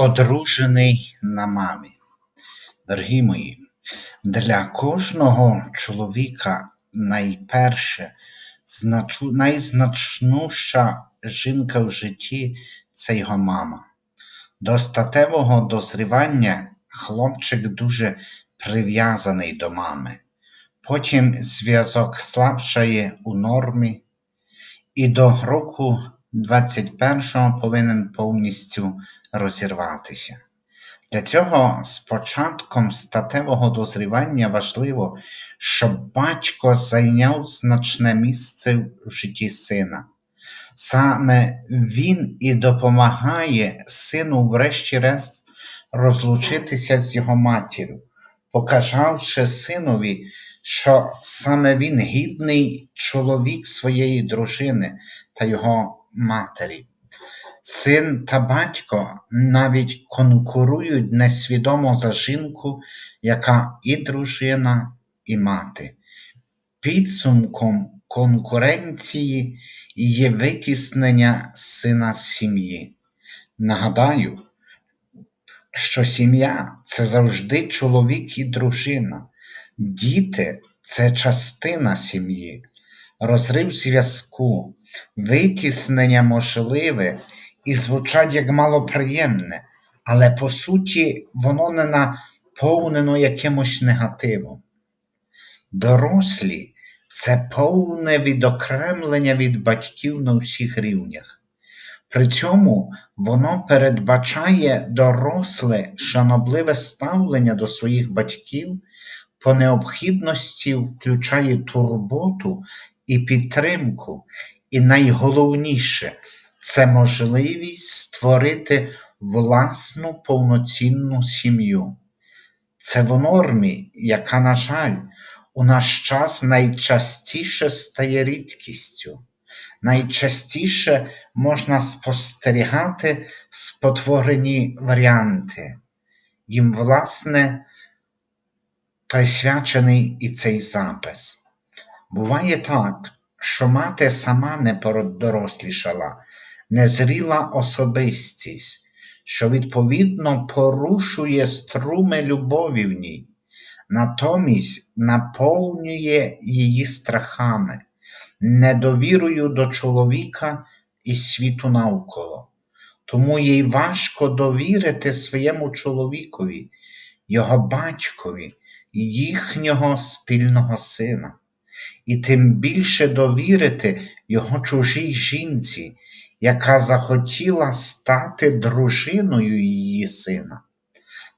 Одружений на мамі. Дорогі мої, для кожного чоловіка найперше, значу, найзначнуща жінка в житті це його мама. До статевого дозрівання хлопчик дуже прив'язаний до мами. Потім зв'язок слабшає у нормі, і до року 21-го повинен повністю розірватися. Для цього з початком статевого дозрівання важливо, щоб батько зайняв значне місце в житті сина. Саме він і допомагає сину, врешті-решт, розлучитися з його матір'ю, показавши синові, що саме він гідний чоловік своєї дружини та його матері. Син та батько навіть конкурують несвідомо за жінку, яка і дружина, і мати. Підсумком конкуренції є витіснення сина з сім'ї. Нагадаю, що сім'я це завжди чоловік і дружина, діти це частина сім'ї, розрив зв'язку, витіснення можливе і звучать як малоприємне, але по суті воно не наповнено якимось негативом. Дорослі це повне відокремлення від батьків на всіх рівнях. При цьому воно передбачає доросле шанобливе ставлення до своїх батьків, по необхідності включає турботу і підтримку, і найголовніше це можливість створити власну повноцінну сім'ю. Це в нормі, яка, на жаль, у наш час найчастіше стає рідкістю. Найчастіше можна спостерігати спотворені варіанти. Їм, власне, присвячений і цей запис. Буває так, що мати сама не подорослішала, незріла особистість, що відповідно порушує струми любові в ній, натомість наповнює її страхами, недовірою до чоловіка і світу навколо. Тому їй важко довірити своєму чоловікові, його батькові, їхнього спільного сина і тим більше довірити його чужій жінці, яка захотіла стати дружиною її сина.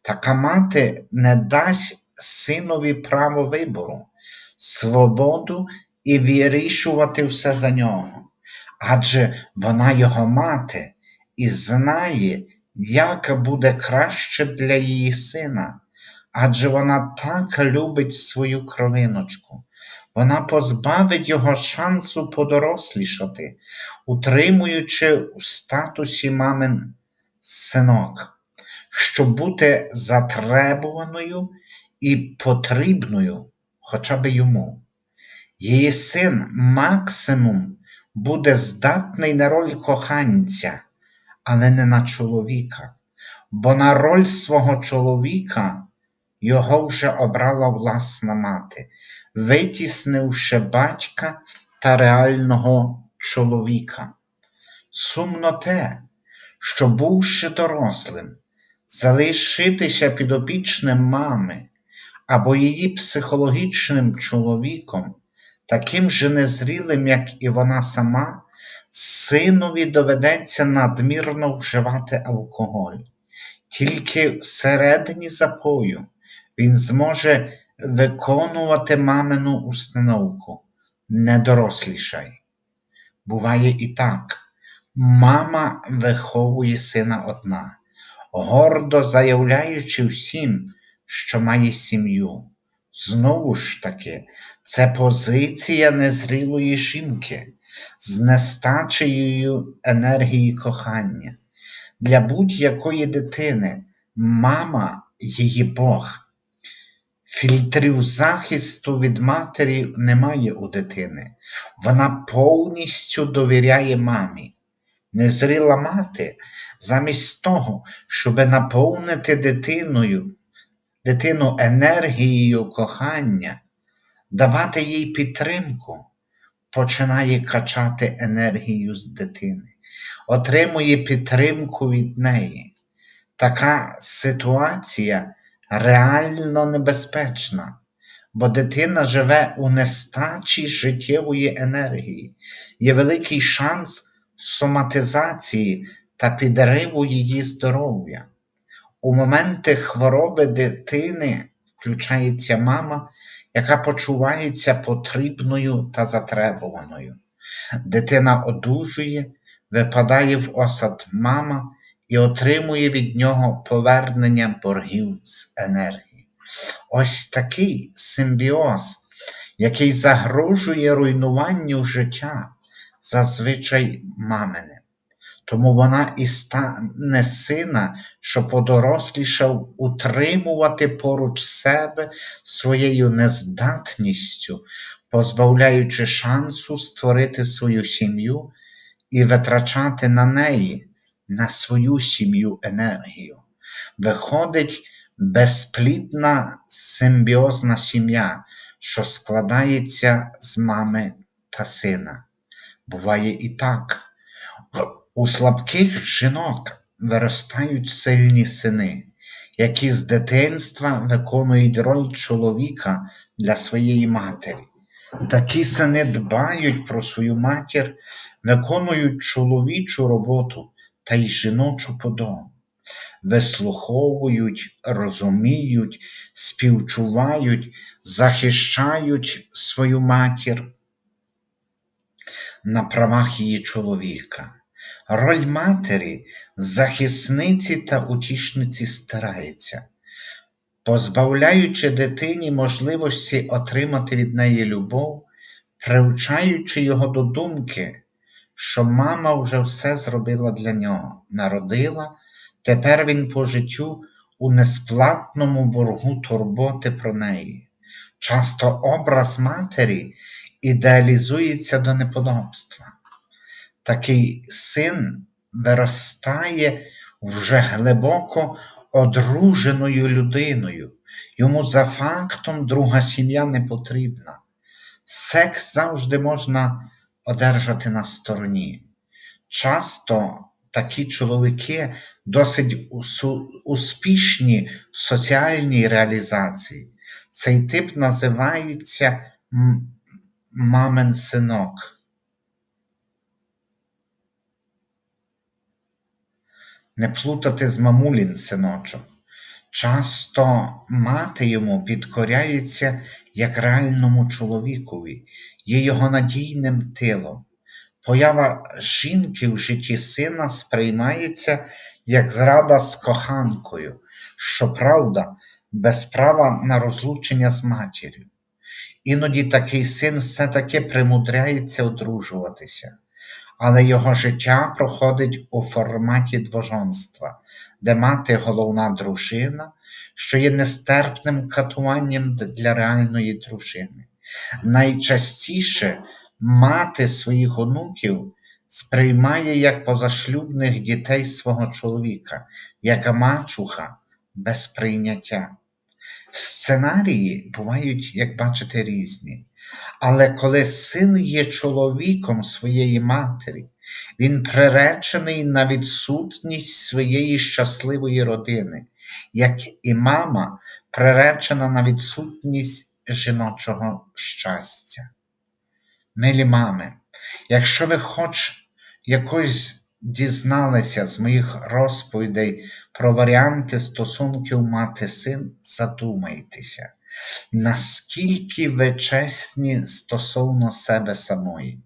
Така мати не дасть синові право вибору, свободу і вирішувати все за нього, адже вона його мати і знає, як буде краще для її сина, адже вона так любить свою кровиночку. Вона позбавить його шансу подорослішати, утримуючи у статусі мамин синок, щоб бути затребуваною і потрібною хоча б йому. Її син максимум буде здатний на роль коханця, але не на чоловіка, бо на роль свого чоловіка його вже обрала власна мати витіснивши батька та реального чоловіка. Сумно те, що, бувши дорослим, залишитися підопічним мами або її психологічним чоловіком, таким же незрілим, як і вона сама, синові доведеться надмірно вживати алкоголь. Тільки всередині запою він зможе виконувати мамину установку не дорослішай. Буває і так, мама виховує сина одна, гордо заявляючи всім, що має сім'ю. Знову ж таки, це позиція незрілої жінки з нестачею енергії кохання. Для будь-якої дитини мама її Бог. Фільтрів захисту від матері немає у дитини. Вона повністю довіряє мамі. Незріла мати, замість того, щоб наповнити дитиною, дитину енергією кохання, давати їй підтримку, починає качати енергію з дитини, отримує підтримку від неї. Така ситуація реально небезпечна, бо дитина живе у нестачі життєвої енергії, є великий шанс соматизації та підриву її здоров'я. У моменти хвороби дитини включається мама, яка почувається потрібною та затребуваною. Дитина одужує, випадає в осад мама і отримує від нього повернення боргів з енергії. Ось такий симбіоз, який загрожує руйнуванню життя, зазвичай мамине. Тому вона і стане сина, що подорослішав утримувати поруч себе своєю нездатністю, позбавляючи шансу створити свою сім'ю і витрачати на неї, на свою сім'ю енергію. Виходить безплідна симбіозна сім'я, що складається з мами та сина. Буває і так. У слабких жінок виростають сильні сини, які з дитинства виконують роль чоловіка для своєї матері. Такі сини дбають про свою матір, виконують чоловічу роботу та й жіночу подобу, вислуховують, розуміють, співчувають, захищають свою матір. На правах її чоловіка. Роль матері, захисниці та утішниці старається, позбавляючи дитині можливості отримати від неї любов, привчаючи його до думки, що мама вже все зробила для нього, народила, тепер він по життю у несплатному боргу турботи про неї. Часто образ матері ідеалізується до неподобства такий син виростає вже глибоко одруженою людиною. Йому за фактом друга сім'я не потрібна. Секс завжди можна одержати на стороні. Часто такі чоловіки досить успішні в соціальній реалізації. Цей тип називається мамин синок. не плутати з мамулін синочок. Часто мати йому підкоряється як реальному чоловікові, є його надійним тилом. Поява жінки в житті сина сприймається як зрада з коханкою, щоправда, без права на розлучення з матір'ю. Іноді такий син все-таки примудряється одружуватися але його життя проходить у форматі двожонства, де мати головна дружина, що є нестерпним катуванням для реальної дружини. Найчастіше мати своїх онуків сприймає як позашлюбних дітей свого чоловіка, як мачуха без прийняття. Сценарії бувають, як бачите, різні. Але коли син є чоловіком своєї матері, він приречений на відсутність своєї щасливої родини, як і мама приречена на відсутність жіночого щастя. Милі мами, якщо ви хоч якось дізналися з моїх розповідей про варіанти стосунків мати-син, задумайтеся наскільки ви чесні стосовно себе самої?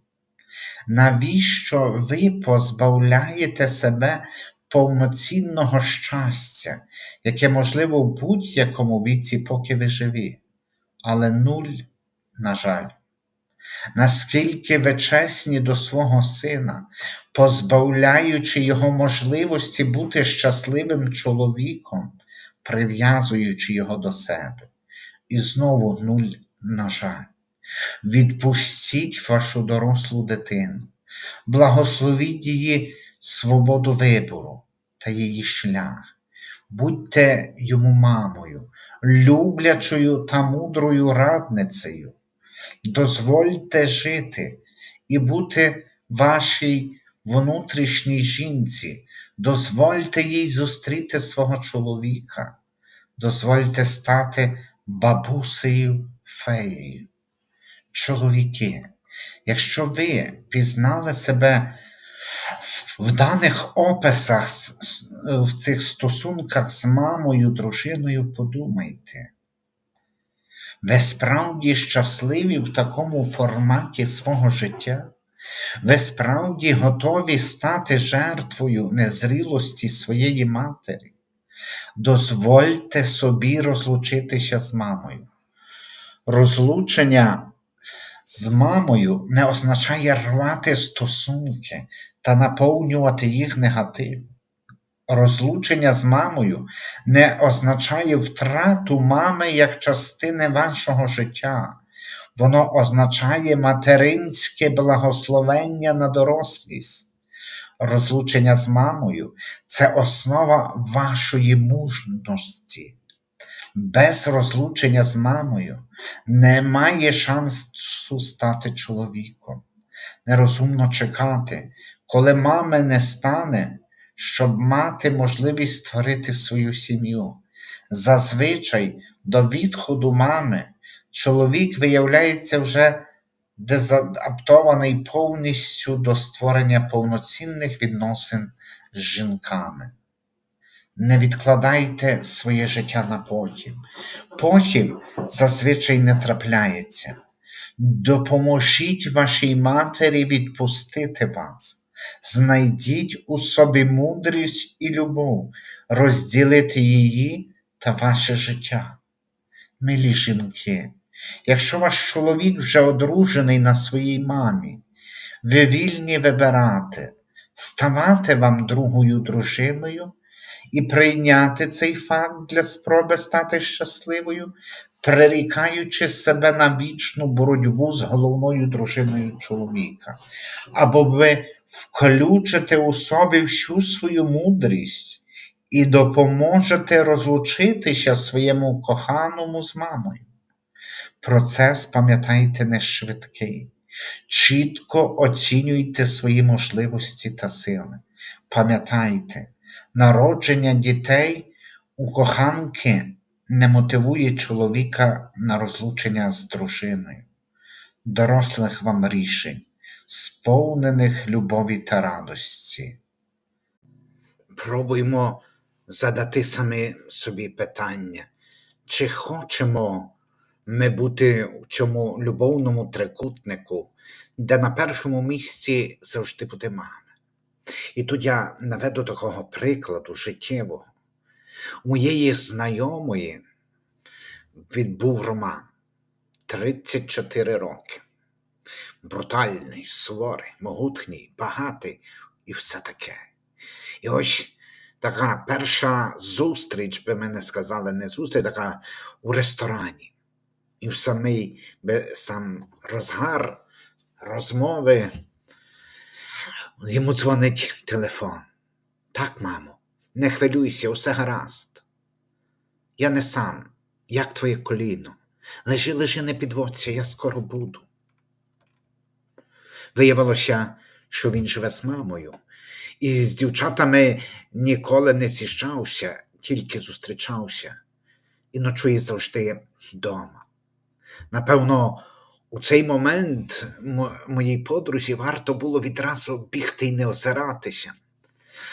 Навіщо ви позбавляєте себе повноцінного щастя, яке можливо в будь-якому віці, поки ви живі, але нуль, на жаль. Наскільки ви чесні до свого сина, позбавляючи його можливості бути щасливим чоловіком, прив'язуючи його до себе і знову нуль на жаль. Відпустіть вашу дорослу дитину, благословіть її свободу вибору та її шлях. Будьте йому мамою, люблячою та мудрою радницею. Дозвольте жити і бути вашій внутрішній жінці, дозвольте їй зустріти свого чоловіка, дозвольте стати бабусею феєю. Чоловіки, якщо ви пізнали себе в даних описах в цих стосунках з мамою, дружиною, подумайте. Ви справді щасливі в такому форматі свого життя? Ви справді готові стати жертвою незрілості своєї матері? Дозвольте собі розлучитися з мамою. Розлучення з мамою не означає рвати стосунки та наповнювати їх негатив. Розлучення з мамою не означає втрату мами як частини вашого життя. Воно означає материнське благословення на дорослість. Розлучення з мамою це основа вашої мужності. Без розлучення з мамою немає шансу стати чоловіком. Нерозумно чекати, коли мами не стане, щоб мати можливість створити свою сім'ю. Зазвичай до відходу мами чоловік виявляється вже дезадаптований повністю до створення повноцінних відносин з жінками. Не відкладайте своє життя на потім. Потім зазвичай не трапляється. Допоможіть вашій матері відпустити вас. Знайдіть у собі мудрість і любов, розділити її та ваше життя. Милі жінки, якщо ваш чоловік вже одружений на своїй мамі, ви вільні вибирати, ставати вам другою дружиною і прийняти цей факт для спроби стати щасливою, прирікаючи себе на вічну боротьбу з головною дружиною чоловіка, або ви включите у собі всю свою мудрість і допоможете розлучитися своєму коханому з мамою. Процес, пам'ятайте, не швидкий. Чітко оцінюйте свої можливості та сили. Пам'ятайте, народження дітей у коханки не мотивує чоловіка на розлучення з дружиною, дорослих вам рішень, сповнених любові та радості. Пробуймо задати самі собі питання, чи хочемо ми бути в цьому любовному трикутнику, де на першому місці завжди буде мама. І тут я наведу такого прикладу життєвого. У моєї знайомої відбув роман 34 роки. Брутальний, суворий, могутній, багатий і все таке. І ось така перша зустріч, би мене сказали, не зустріч, така у ресторані. І в самий сам розгар розмови йому дзвонить телефон. Так, мамо, не хвилюйся, усе гаразд. Я не сам, як твоє коліно. Лежи, лежи, не підводься, я скоро буду. Виявилося, що він живе з мамою, і з дівчатами ніколи не з'їжджався, тільки зустрічався і ночує завжди вдома. Напевно, у цей момент моїй подрузі варто було відразу бігти й не озиратися,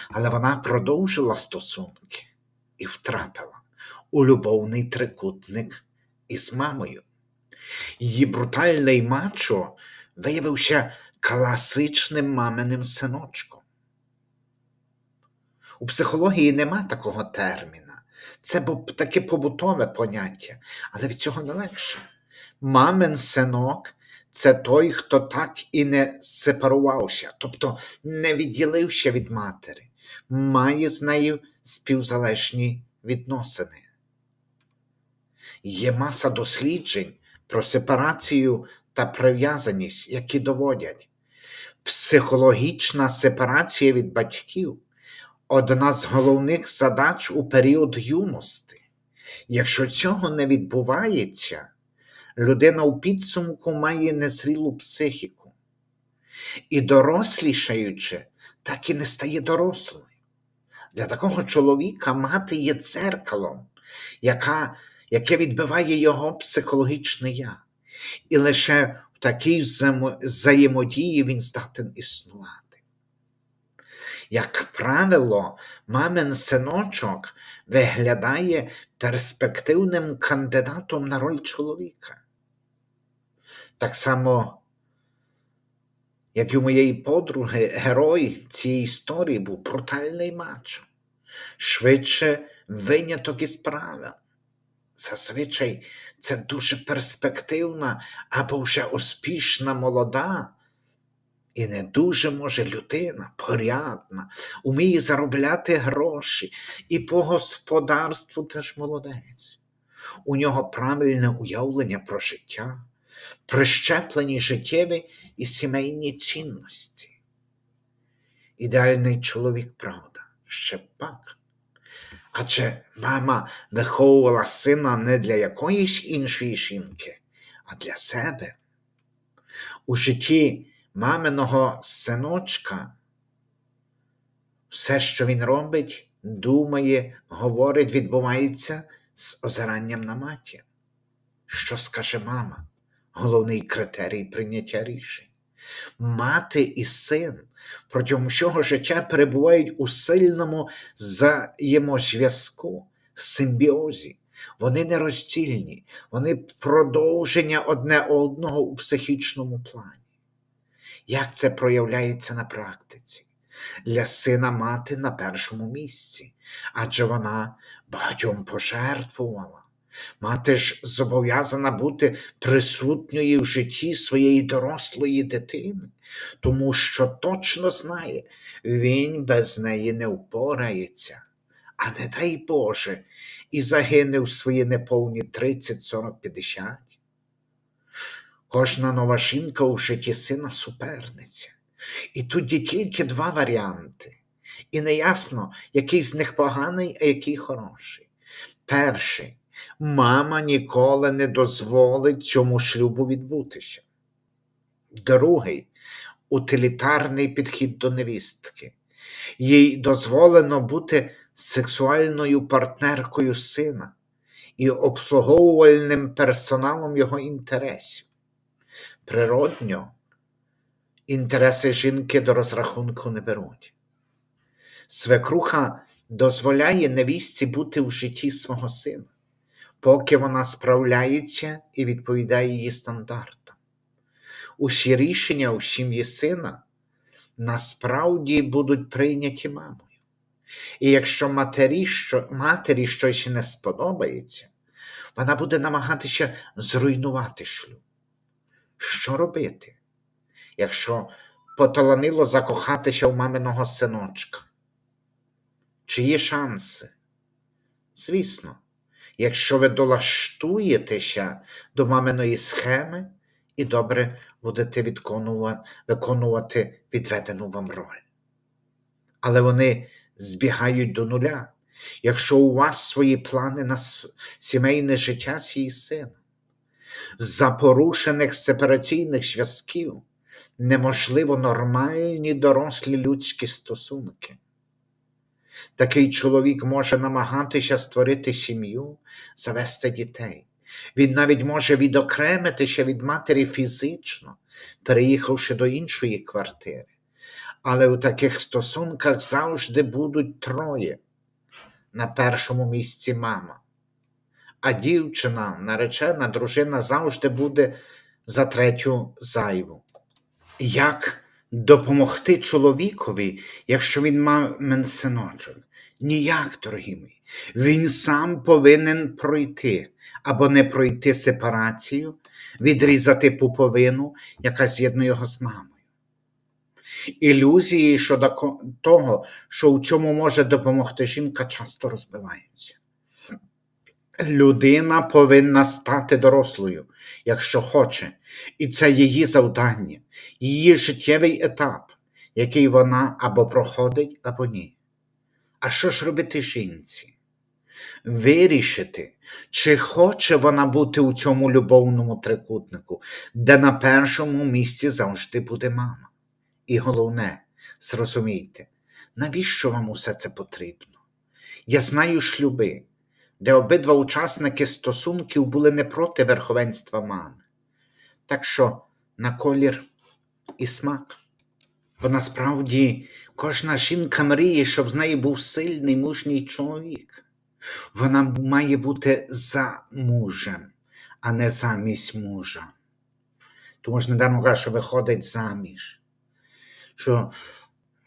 але вона продовжила стосунки і втрапила у любовний трикутник із мамою. Її брутальний мачо виявився класичним маминим синочком. У психології нема такого терміна. Це таке побутове поняття, але від цього не легше. Мамин синок це той, хто так і не сепарувався, тобто не відділився від матері, має з нею співзалежні відносини. Є маса досліджень про сепарацію та прив'язаність, які доводять. Психологічна сепарація від батьків одна з головних задач у період юності. Якщо цього не відбувається, людина у підсумку має незрілу психіку. І дорослішаючи, так і не стає дорослою. Для такого чоловіка мати є дзеркалом, яка, яке відбиває його психологічне я. І лише в такій взаємодії він здатен існувати. Як правило, мамин синочок виглядає перспективним кандидатом на роль чоловіка. Так само, як і у моєї подруги, герой цієї історії був брутальний мачо, швидше виняток із правил. Зазвичай це дуже перспективна або вже успішна молода і не дуже може людина, порядна, уміє заробляти гроші і по господарству теж молодець. У нього правильне уявлення про життя, прищеплені життєві і сімейні цінності. Ідеальний чоловік, правда, ще пак. Адже мама виховувала сина не для якоїсь іншої жінки, а для себе. У житті маминого синочка все, що він робить, думає, говорить, відбувається з озиранням на матір. Що скаже мама? Головний критерій прийняття рішень. Мати і син протягом всього життя перебувають у сильному взаємозв'язку, симбіозі. Вони нероздільні, вони продовження одне одного у психічному плані. Як це проявляється на практиці? Для сина мати на першому місці, адже вона багатьом пожертвувала. Мати ж зобов'язана бути присутньою в житті своєї дорослої дитини, тому що точно знає, він без неї не впорається. А не дай Боже, і загине в свої неповні 30, 40, 50. Кожна нова жінка у житті сина суперниця. І тут є тільки два варіанти. І неясно, який з них поганий, а який хороший. Перший мама ніколи не дозволить цьому шлюбу відбутися. Другий утилітарний підхід до невістки. Їй дозволено бути сексуальною партнеркою сина і обслуговувальним персоналом його інтересів. Природньо, інтереси жінки до розрахунку не беруть. Свекруха дозволяє невістці бути в житті свого сина, поки вона справляється і відповідає її стандартам. Усі рішення у сім'ї сина насправді будуть прийняті мамою. І якщо матері, що, матері щось не сподобається, вона буде намагатися зруйнувати шлюб. Що робити, якщо поталанило закохатися в маминого синочка? Чи є шанси? Звісно, якщо ви долаштуєтеся до маминої схеми і добре будете виконувати відведену вам роль. Але вони збігають до нуля, якщо у вас свої плани на сімейне життя з її сином. За порушених сепараційних зв'язків неможливо нормальні дорослі людські стосунки. Такий чоловік може намагатися створити сім'ю, завести дітей. Він навіть може відокремитися від матері фізично, переїхавши до іншої квартири. Але у таких стосунках завжди будуть троє. На першому місці мама. А дівчина, наречена дружина завжди буде за третю зайву. Як допомогти чоловікові, якщо він мамин синочок? Ніяк, дорогі мої. Він сам повинен пройти або не пройти сепарацію, відрізати пуповину, яка з'єднує його з мамою. Ілюзії щодо того, що у цьому може допомогти жінка, часто розбиваються. Людина повинна стати дорослою, якщо хоче, і це її завдання, її життєвий етап, який вона або проходить, або ні. А що ж робити жінці? Вирішити, чи хоче вона бути у цьому любовному трикутнику, де на першому місці завжди буде мама. І головне, зрозумійте, навіщо вам усе це потрібно? Я знаю шлюби, де обидва учасники стосунків були не проти верховенства мами. Так що на колір і смак. Бо насправді кожна жінка мріє, щоб з нею був сильний мужній чоловік. Вона має бути за мужем, а не замість мужа. Тому ж недавно каже, що виходить заміж, що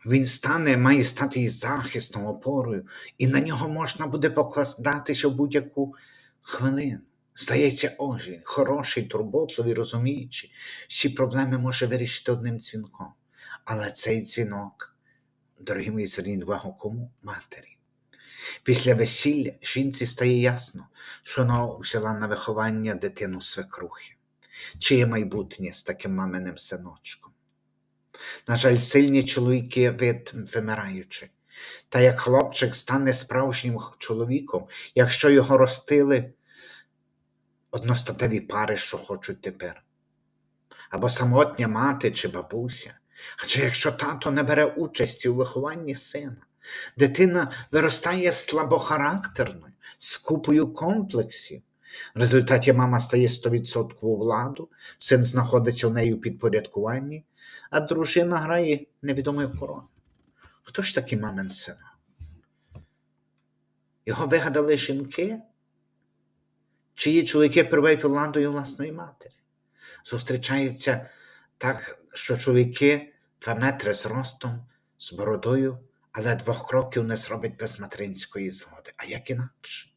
він стане, має стати і захистом, опорою, і на нього можна буде покладатися в будь-яку хвилину. Здається, ось він, хороший, турботливий, розуміючий, всі проблеми може вирішити одним дзвінком. Але цей дзвінок, дорогі мої, зверніть увагу кому? Матері. Після весілля жінці стає ясно, що вона взяла на виховання дитину свекрухи. Чиє майбутнє з таким маминим синочком? На жаль, сильні чоловіки вид вимираючи. Та як хлопчик стане справжнім чоловіком, якщо його ростили одностатеві пари, що хочуть тепер, або самотня мати чи бабуся. Адже якщо тато не бере участі у вихованні сина, дитина виростає слабохарактерною, з купою комплексів. В результаті мама стає 100% у владу, син знаходиться в неї у підпорядкуванні, а дружина грає невідомий в корону. Хто ж такий мамин син? Його вигадали жінки, чиї чоловіки перебувають під владою власної матері. Зустрічається так, що чоловіки два метри з ростом, з бородою, але двох кроків не зробить без материнської згоди. А як інакше?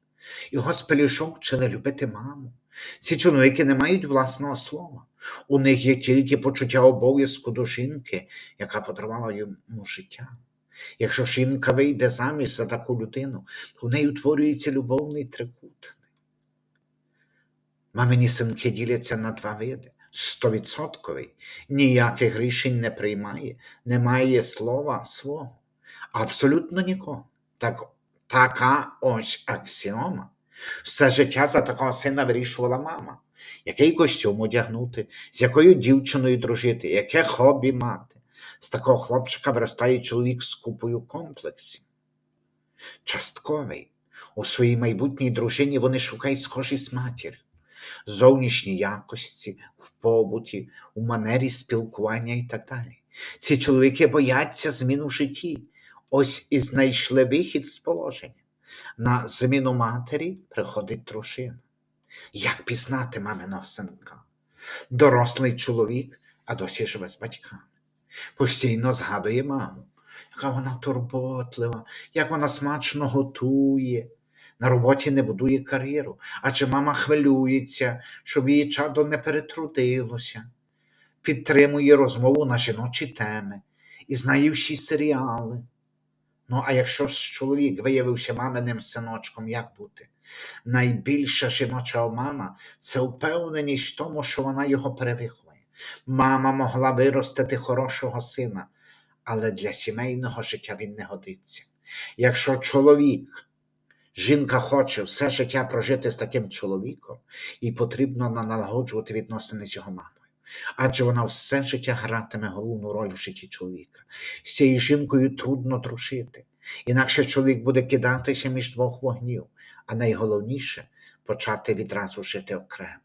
Його з пелюшок вчили любити маму. Ці чоловіки не мають власного слова. У них є тільки почуття обов'язку до жінки, яка подарувала йому життя. Якщо жінка вийде заміж за таку людину, то в неї утворюється любовний трикутник. Мамині синки діляться на два види. Стовідсотковий, ніяких рішень не приймає, не має слова свого. Абсолютно нікого. Так, така ось аксіома. Все життя за такого сина вирішувала мама. Який костюм одягнути, з якою дівчиною дружити, яке хобі мати. З такого хлопчика виростає чоловік з купою комплексів. Частковий. У своїй майбутній дружині вони шукають схожість матір зовнішні якості, в побуті, у манері спілкування і так далі. Ці чоловіки бояться змін у житті, ось і знайшли вихід з положення. На зміну матері приходить дружина. Як пізнати маминого синка? Дорослий чоловік, а досі живе з батьками. Постійно згадує маму, яка вона турботлива, як вона смачно готує, на роботі не будує кар'єру, адже мама хвилюється, щоб її чадо не перетрудилося, підтримує розмову на жіночі теми і знає всі серіали. Ну, а якщо ж чоловік виявився маминим синочком, як бути? Найбільша жіноча омана це впевненість в тому, що вона його перевиховує. Мама могла виростити хорошого сина, але для сімейного життя він не годиться. Якщо чоловік Жінка хоче все життя прожити з таким чоловіком, і потрібно налагоджувати відносини з його мамою. Адже вона все життя гратиме головну роль в житті чоловіка. З цією жінкою трудно дружити, інакше чоловік буде кидатися між двох вогнів, а найголовніше почати відразу жити окремо.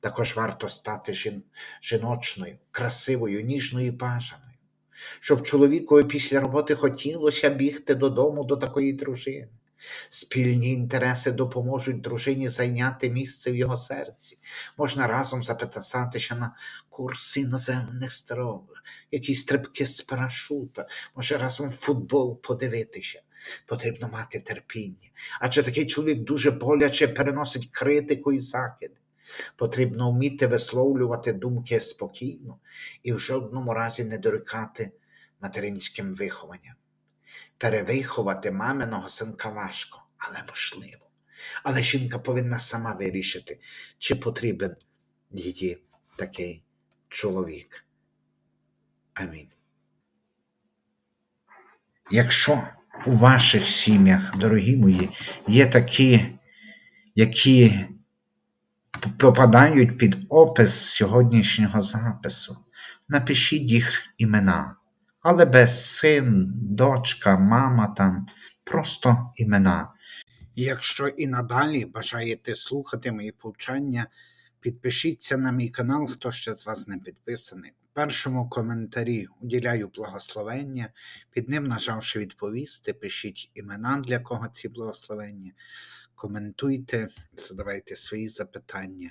Також варто стати жін... жіночною, красивою, ніжною бажаною, щоб чоловікові після роботи хотілося бігти додому до такої дружини. Спільні інтереси допоможуть дружині зайняти місце в його серці. Можна разом записатися на курси іноземних стров, якісь стрибки з парашута, може разом футбол подивитися. Потрібно мати терпіння. Адже такий чоловік дуже боляче переносить критику і закиди. Потрібно вміти висловлювати думки спокійно і в жодному разі не дорікати материнським вихованням. Перевиховати маминого синка важко, але можливо. Але жінка повинна сама вирішити, чи потрібен їй такий чоловік. Амінь. Якщо у ваших сім'ях, дорогі мої, є такі, які попадають під опис сьогоднішнього запису, напишіть їх імена, але без син, дочка, мама там, просто імена. Якщо і надалі бажаєте слухати мої повчання, підпишіться на мій канал, хто ще з вас не підписаний. У першому коментарі уділяю благословення, під ним, нажавши відповісти, пишіть імена, для кого ці благословення, коментуйте, задавайте свої запитання.